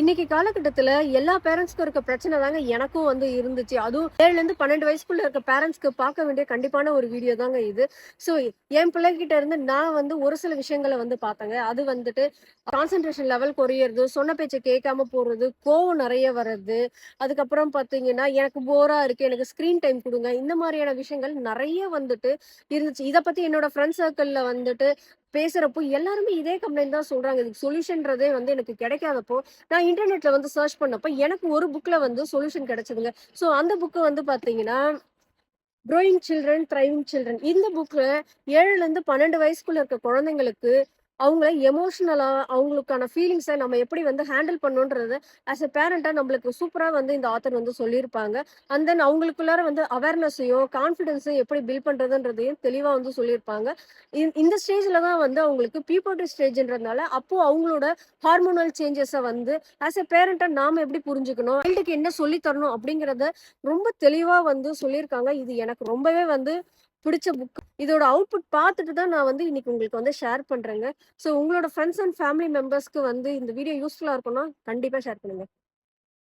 இன்னைக்கு காலகட்டத்துல எல்லா பேரண்ட்ஸ்க்கும் இருக்க பிரச்சனை தாங்க எனக்கும் வந்து இருந்துச்சு. அதுவும் ஏழுல இருந்து பன்னெண்டு வயசுக்குள்ள இருக்க பேரண்ட்ஸ்க்கு பார்க்க வேண்டிய கண்டிப்பான ஒரு வீடியோ தாங்க இது. ஸோ என் பிள்ளைகிட்ட இருந்து நான் வந்து ஒரு சில விஷயங்களை வந்து பார்த்தேங்க. அது வந்துட்டு கான்சென்ட்ரேஷன் லெவல் குறையிறது சொன்ன பேச்சை கேட்காம போறது கோவம் நிறைய வர்றது. அதுக்கப்புறம் பார்த்தீங்கன்னா எனக்கு போரா இருக்கு எனக்கு ஸ்க்ரீன் டைம் கொடுங்க. இந்த மாதிரியான விஷயங்கள் நிறைய வந்துட்டு இருந்துச்சு. இதை பத்தி என்னோட ஃப்ரெண்ட் சர்க்கிள்ல வந்துட்டு பேசுறப்போ எல்லாருமே இதே கம்ப்ளைண்ட் தான் சொல்றாங்க. இதுக்கு சொல்யூஷன்றதே வந்து எனக்கு கிடைக்காதப்போ நான் இன்டர்நெட்ல வந்து சர்ச் பண்ணப்போ எனக்கு ஒரு புக்ல வந்து சொல்யூஷன் கிடைச்சதுங்க. ஸோ அந்த புக்கு வந்து பாத்தீங்கன்னா க்ரோயிங் சில்ட்ரன் த்ரைவிங் சில்ட்ரன் இந்த புக்கில் ஏழுலேருந்து பன்னெண்டு வயசுக்குள்ள இருக்க குழந்தைங்களுக்கு அவங்கள எமோஷ்னலாக அவங்களுக்கான ஃபீலிங்ஸை நம்ம எப்படி வந்து ஹேண்டில் பண்ணணுன்றத ஆஸ் எ பேரண்ட்டாக நம்மளுக்கு சூப்பராக வந்து இந்த ஆத்தர் வந்து சொல்லியிருப்பாங்க. அண்ட் தென் அவங்களுக்குள்ளார வந்து அவேர்னஸையும் கான்ஃபிடென்ஸையும் எப்படி பில்ட் பண்ணுறதுன்றதையும் தெளிவாக வந்து சொல்லியிருப்பாங்க. இந்த- ஸ்டேஜில் தான் வந்து அவங்களுக்கு பீப்பர்டி ஸ்டேஜ்ன்றதுனால அப்போது அவங்களோட ஹார்மோனல் சேஞ்சஸை வந்து ஆஸ் எ பேரண்ட்டாக நாம் எப்படி புரிஞ்சுக்கணும் சைல்டுக்கு என்ன சொல்லி தரணும் அப்படிங்கிறத ரொம்ப தெளிவாக வந்து சொல்லியிருக்காங்க. இது எனக்கு ரொம்பவே வந்து பிடிச்ச புக் இதோட அவுட்புட் பார்த்துட்டு தான் நான் வந்து இன்னைக்கு உங்களுக்கு வந்து ஷேர் பண்றேங்க. ஸோ உங்களோட ஃப்ரெண்ட்ஸ் அண்ட் ஃபேமிலி மெம்பர்ஸ்க்கு வந்து இந்த வீடியோ யூஸ்ஃபுல்லா இருக்கும்னா கண்டிப்பா ஷேர் பண்ணுங்க.